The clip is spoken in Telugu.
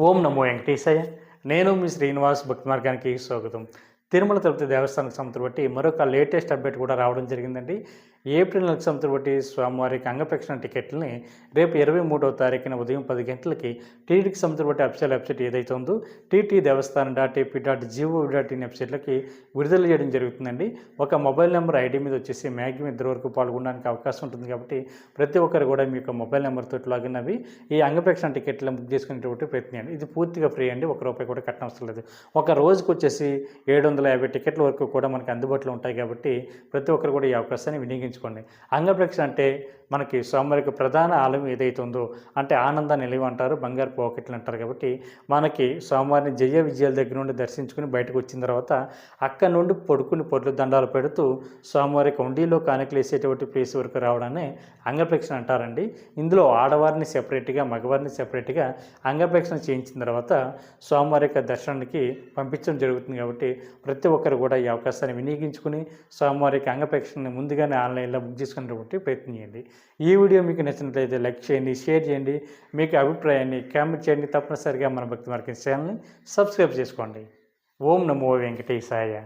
ఓం నమో వెంకటేశయ్య. నేను మీ శ్రీనివాస్ భక్తి మార్గానికి స్వాగతం. తిరుమల తిరుపతి దేవస్థానం సంస్థను బట్టి మరొక లేటెస్ట్ అప్డేట్ కూడా రావడం జరిగిందండి. ఏప్రిల్ నెలకు సంస్థను బట్టి స్వామివారికి అంగప్రక్షణ టికెట్లని రేపు ఇరవై మూడవ తారీఖున ఉదయం పది గంటలకి టీటీకి సంస్థను బట్టి అఫిషియల్ వెబ్సైట్ ఏదైతే ఉందో TT Devasthanam dot AP dot GO dot in వెబ్సైట్లకి విడుదల చేయడం జరుగుతుందండి. ఒక మొబైల్ నెంబర్ ఐడి మీద వచ్చేసి మ్యాక్సిమం ఇద్దరు వరకు పాల్గొనడానికి అవకాశం ఉంటుంది కాబట్టి ప్రతి ఒక్కరు కూడా మీ యొక్క మొబైల్ నెంబర్తో లాగిన్ అవి ఈ అంగప్రక్షణ టికెట్లను బుక్ చేసుకునేటువంటి ప్రయత్నం ఇది పూర్తిగా ఫ్రీ అండి. ఒక రూపాయి కూడా కట్టనవసరం లేదు. ఒక రోజుకి వచ్చేసి ఏడు వందల యాభై టికెట్ల వరకు కూడా మనకి అందుబాటులో ఉంటాయి కాబట్టి ప్రతి ఒక్కరు కూడా ఈ అవకాశాన్ని వినియోగించుకోండి. అంగప్రక్ష అంటే మనకి స్వామివారికి ప్రధాన ఆలయం ఏదైతే ఉందో అంటే ఆనంద నిలయం అంటారు బంగారు పోకెట్లు అంటారు కాబట్టి మనకి స్వామివారిని జయ విజయాల దగ్గర నుండి దర్శించుకుని బయటకు వచ్చిన తర్వాత అక్కడ నుండి పడుకుని పొట్లు దండాలు పెడుతూ స్వామివారి కొండీలో కానుకలు వేసేటువంటి ప్లేస్ వరకు రావడాన్ని అంగప్రక్షణ అంటారండి. ఇందులో ఆడవారిని సెపరేట్గా మగవారిని సెపరేట్గా అంగప్రక్షణ చేయించిన తర్వాత స్వామివారి యొక్క దర్శనానికి పంపించడం జరుగుతుంది కాబట్టి ప్రతి ఒక్కరు కూడా ఈ అవకాశాన్ని వినియోగించుకుని స్వామివారికి అంగప్రక్షణని ముందుగానే ఆన్లైన్లో బుక్ చేసుకునేటువంటి ప్రయత్నం చేయండి. ఈ వీడియో మీకు నచ్చినట్లయితే లైక్ చేయండి షేర్ చేయండి. మీకు అభిప్రాయాన్ని కామెంట్ చేయండి. తప్పనిసరిగా మన భక్తి మార్కెట్ ఛానల్ని సబ్స్క్రైబ్ చేసుకోండి. ఓం నమో వెంకటేశాయ.